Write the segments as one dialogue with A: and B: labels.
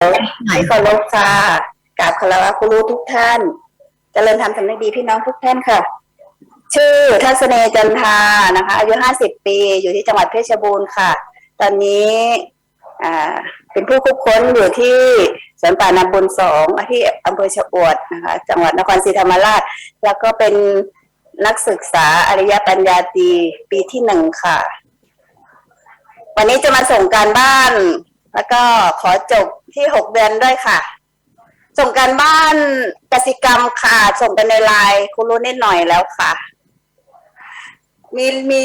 A: ที่เคารพค่ะกราบคารวะครูรู้ทุกท่านเจริญธรรมสำนึกดีพี่น้องทุกท่านค่ะ ชื่อทัศเนจันทานะคะ อายุห้าสิบปีอยู่ที่จังหวัดเพชรบูรณ์ค่ะ ตอนนี้อ่าเป็นผู้ควบค้นอยู่ที่สวนป่านาบุญสองที่อำเภอชะอวดนะคะ จังหวัดนครศรีธรรมราช แล้วก็เป็นนักศึกษาอริยปัญญาตีปีที่หนึ่งค่ะ วันนี้จะมาส่งการบ้าน แล้วก็ขอจบ ที่หกเดือนด้วยค่ะ ส่งการบ้านกสิกรรมค่ะ ส่งกันในไลน์คุณรู้นิดหน่อยแล้วค่ะ มีมี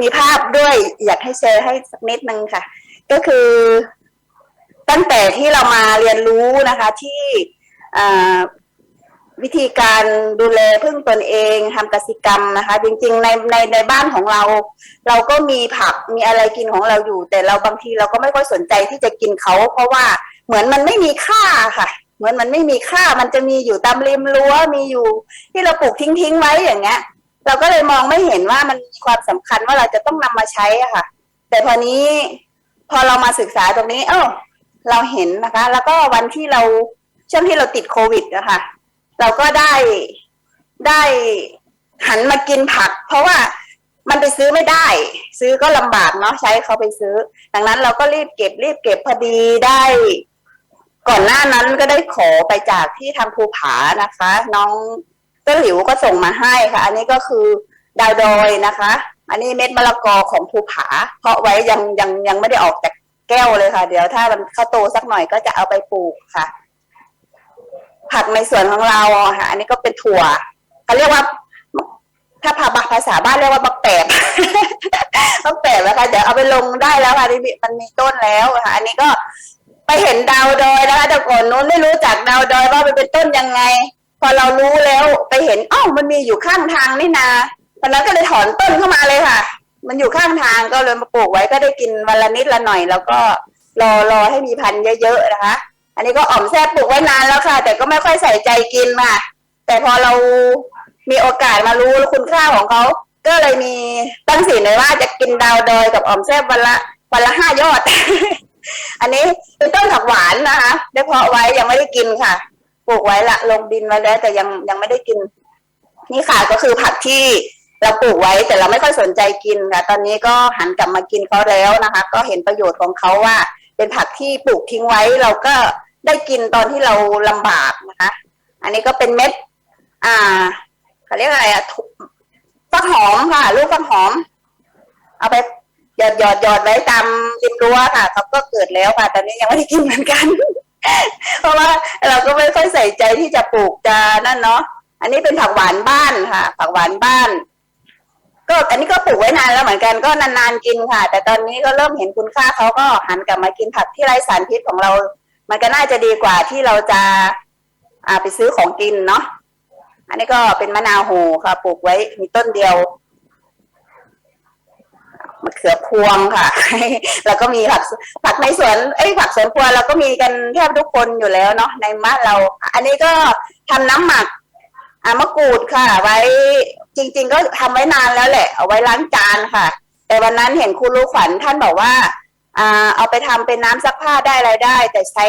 A: มีภาพด้วย อยากให้แชร์ให้สักนิดนึงค่ะ ก็คือตั้งแต่ที่เรามาเรียนรู้นะคะที่วิธีการดูแลพึ่งตนเองทำกสิกรรมนะคะ จริงๆในในในบ้านของเรา เราก็มีผักมีอะไรกินของเราอยู่ แต่เราบางทีเราก็ไม่ค่อยสนใจที่จะกินเขา เพราะว่า เหมือนมันไม่มีค่าค่ะ เหมือนมันไม่มีค่า มันจะมีอยู่ตามริมรั้วมีอยู่ ที่เราปลูกทิ้งทิ้งๆไว้อย่างเงี้ย เราก็เลยมองไม่เห็นว่ามันมีความสำคัญว่าเราจะต้องนำมาใช้อะค่ะ แต่พอนี้พอเรามาศึกษาตรงนี้ เออเราเห็นนะคะ แล้วก็วันที่เราช่วงที่เราติดโควิดอะคะเราก็ได้ได้หันมากินผัก เพราะว่ามันไปซื้อไม่ได้ ซื้อก็ลำบากเนาะใช้เขาไปซื้อ ดังนั้นเราก็รีบเก็บรีบเก็บพอดีได้ ก่อนหน้านั้นก็ได้ขอไปจากที่ทางภูผานะคะ น้องเจ้าหลิวก็ส่งมาให้ค่ะ อันนี้ก็คือดาวดอยนะคะ อันนี้เม็ดมะละกอของภูผา เพราะไว้ยังยังยังไม่ได้ออกจากแก้วเลยค่ะ เดี๋ยวถ้ามันเข้าโตสักหน่อยก็จะเอาไปปลูกค่ะ ผักในสวนของเราค่ะ อันนี้ก็เป็นถั่วเขาเรียกว่าถ้าภาภาษาบ้านเรียกว่าบักแปบบักแปบแล้วค่ะเดี๋ยวเอาไปลงได้แล้วค่ะที่มันมีต้นแล้วค่ะ อันนี้ก็ไปเห็นดาวดอย ก่อนนู้นไม่รู้จักดาวดอยว่ามันเป็นต้นยังไง พอเรารู้แล้วไปเห็นอ้าวมันมีอยู่ข้างทางนี่นาตอนนั้นก็เลยถอนต้นเข้ามาเลยค่ะ มันอยู่ข้างทางก็เลยมาปลูกไว้ก็ได้กินวันละนิดละหน่อย แล้วก็รอรอให้มีพันธุ์เยอะๆนะคะ อันนี้ก็อ่อมแซ่บปลูกไว้นานแล้วค่ะ แต่ก็ไม่ค่อยใส่ใจกินค่ะ แต่พอเรามีโอกาสมารู้คุณค่าของเขา ก็เลยมีตั้งสีเลยว่าจะกินดาวดอยกับอ่อมแซ่บวันละวันละห้ายอด อันนี้เป็นต้นผักหวานนะคะได้เพาะไว้ยังไม่ได้กินค่ะ ปลูกไว้ละลงดินไว้แล้ว แต่ยังยังไม่ได้กิน นี่ค่ะก็คือผักที่เราปลูกไว้แต่เราไม่ค่อยสนใจกินค่ะตอนนี้ก็หันกลับมากินเขาแล้วนะคะ ก็เห็นประโยชน์ของเขาว่า เป็นผักที่ปลูกทิ้งไว้เราก็ได้กินตอนที่เราลำบากนะคะ อันนี้ก็เป็นเม็ด อ่าเขาเรียกอะไรอะฟักหอมค่ะ ลูกฟักหอม เอาไป หยอดหยอดหยอดไว้ตามริมรั้วค่ะเขาก็เกิดแล้วค่ะตอนนี้ยังไม่ได้กินเหมือนกัน เพราะว่าเราก็ไม่ค่อยใส่ใจที่จะปลูกจะนั่นเนาะอันนี้เป็นผักหวานบ้านค่ะ ผักหวานบ้าน ก็อันนี้ก็ปลูกไว้นานแล้วเหมือนกันก็นานๆกินค่ะ แต่ตอนนี้ก็เริ่มเห็นคุณค่าเขาก็หันกลับมากินผักที่ไร้สารพิษของเรา มันก็น่าจะดีกว่าที่เราจะ อ่าไปซื้อของกินเนาะอันนี้ก็เป็นมะนาวโหค่ะปลูกไว้มีต้นเดียว มะเขือพวงค่ะ แล้วก็มีผักผักในสวนเอ้ยผักสวนครัวเราก็มีกันแทบทุกคนอยู่แล้วเนาะในบ้านเรา อันนี้ก็ทำน้ำหมักอามะกรูดค่ะ ไว้จริง ๆ ก็ทำไว้นานแล้วแหละ เอาไว้ล้างจานค่ะ แต่วันนั้นเห็นครูรู้ขวัญท่านบอกว่าอ่าเอาไปทำเป็นน้ำซักผ้าได้อะไรได้ แต่ใช้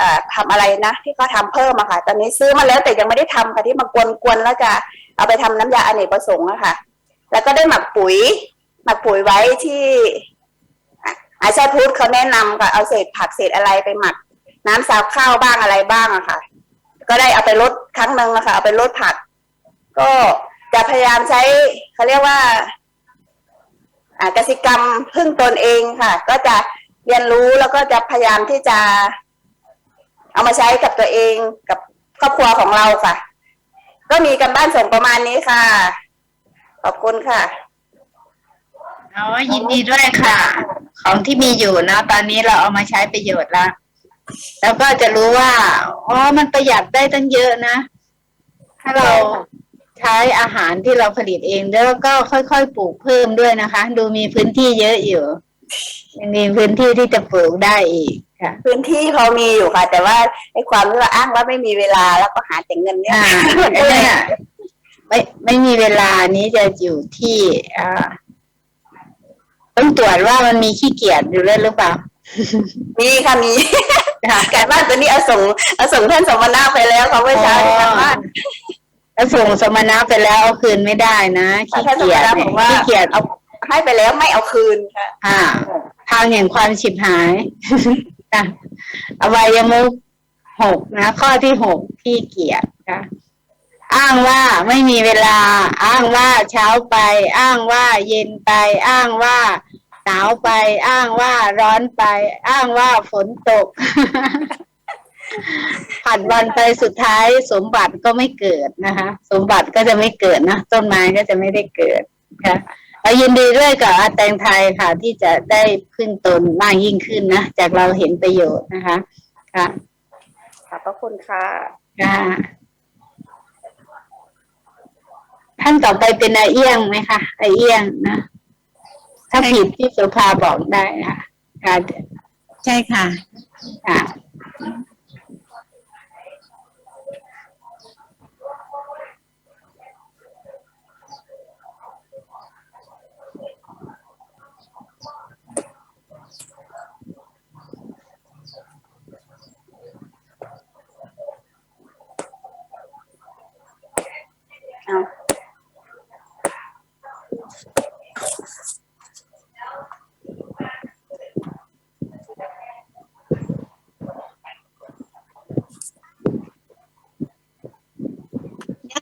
A: อ่าทำอะไรนะที่เขาทำเพิ่มอะค่ะ ตอนนี้ซื้อมาแล้วแต่ยังไม่ได้ทำค่ะที่มากวนๆแล้วจะเอาไปทำน้ำยาอเนกประสงค์อะค่ะ แล้วก็ได้หมักปุ๋ย หมักปุ๋ยไว้ที่อะอาชาพุทธเขาแนะนำค่ะเอาเศษผักเศษอะไรไปหมัก น้ำซาวข้าวบ้างอะไรบ้างอะค่ะ ก็ได้เอาไปลดครั้งหนึ่งนะคะเอาไปลดผัก ก็จะพยายามใช้เขาเรียกว่าอ่ากสิกรรมพึ่งตนเองค่ะ ก็จะเรียนรู้แล้วก็จะพยายามที่จะ เอามาใช้กับตัวเองกับครอบครัวของเราค่ะ ก็มีกันบ้านส่งประมาณนี้ค่ะ ขอบคุณค่ะ
B: อ๋อยินดีด้วยค่ะ ของที่มีอยู่นะ ตอนนี้เราเอามาใช้ประโยชน์แล้วแล้วก็จะรู้ว่าอ๋อมันประหยัดได้ตั้งเยอะนะถ้าเราใช้อาหารที่เราผลิตเองแล้วก็ค่อยๆปลูกเพิ่มด้วยนะคะ ดูมีพื้นที่เยอะอยู่ยังมีพื้นที่ที่จะปลูกได้อีกค่ะ
A: พื้นที่พอมีอยู่ค่ะ แต่ว่าไอ้ความที่ว่าอ้างว่าไม่มีเวลาแล้วก็หาแต่เงินเนี่ย
B: อ่า
A: มันก็
B: อัน
A: เล
B: นั้
A: ย
B: นอะไม่ไม่มีเวลานี้จะอยู่ที่อ่า ต้องตรวจว่ามันมีขี้เกียจอยู่ด้วยหรือเปล่า
A: มีค่ะมี
B: ค่ะ
A: การบ้านตัวนี้เอาส่งเอาส่งท่านสมณะไปแล้วเขาเมื่อเช้าที่การบ้าน
B: แล้วส่งสมณะไปแล้วเอาคืนไม่ได้นะขี้
A: ท่านสม
B: เกียจ
A: ณะ
B: เนี่
A: บอยกว่า
B: ขี้เกียจ
A: เอาให้ไปแล้วไม่เอาคืนค่ะ
B: อ่าทางแห่งความฉิบหายค่ะอวัยมุกหกนะ ข้อที่หกขี้เกียจค่ะ อ้างว่าไม่มีเวลา อ้างว่าเช้าไป อ้างว่าเย็นไป อ้างว่าหนาวไป อ้างว่าร้อนไป อ้างว่าฝนตกผ่านวันไปสุดท้าย สมบัติก็ไม่เกิดนะคะ สมบัติก็จะไม่เกิดนะต้นไม้ก็จะไม่ได้เกิดค่ะเรายินดีด้วยกับอาแตงไทยค่ะ ที่จะได้พึ่งตนมากยิ่งขึ้นนะจากเราเห็นประโยชน์นะคะ ค่ะ
A: ขอบพระคุณค่ะ
B: ค่ะ ท่านต่อไปเป็นอาเอี้ยงไหมคะอาเอี้ยงนะถ้าผิดที่สุภาบอกได้ค่ะค่ะ
C: ใช่ค่ะ
B: ค่ะ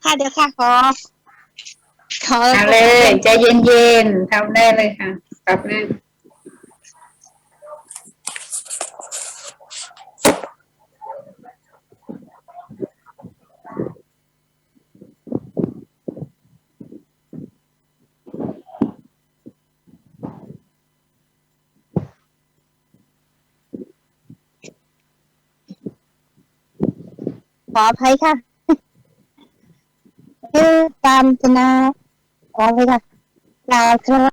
C: ค่ะ เดี๋ยวค่ะขอขอ
B: เอาเลยใจเย็นๆทำได้เลยค่ะกลับเลย
C: ขออภัยค่ะ ชื่อการจนาขออภักลาครับ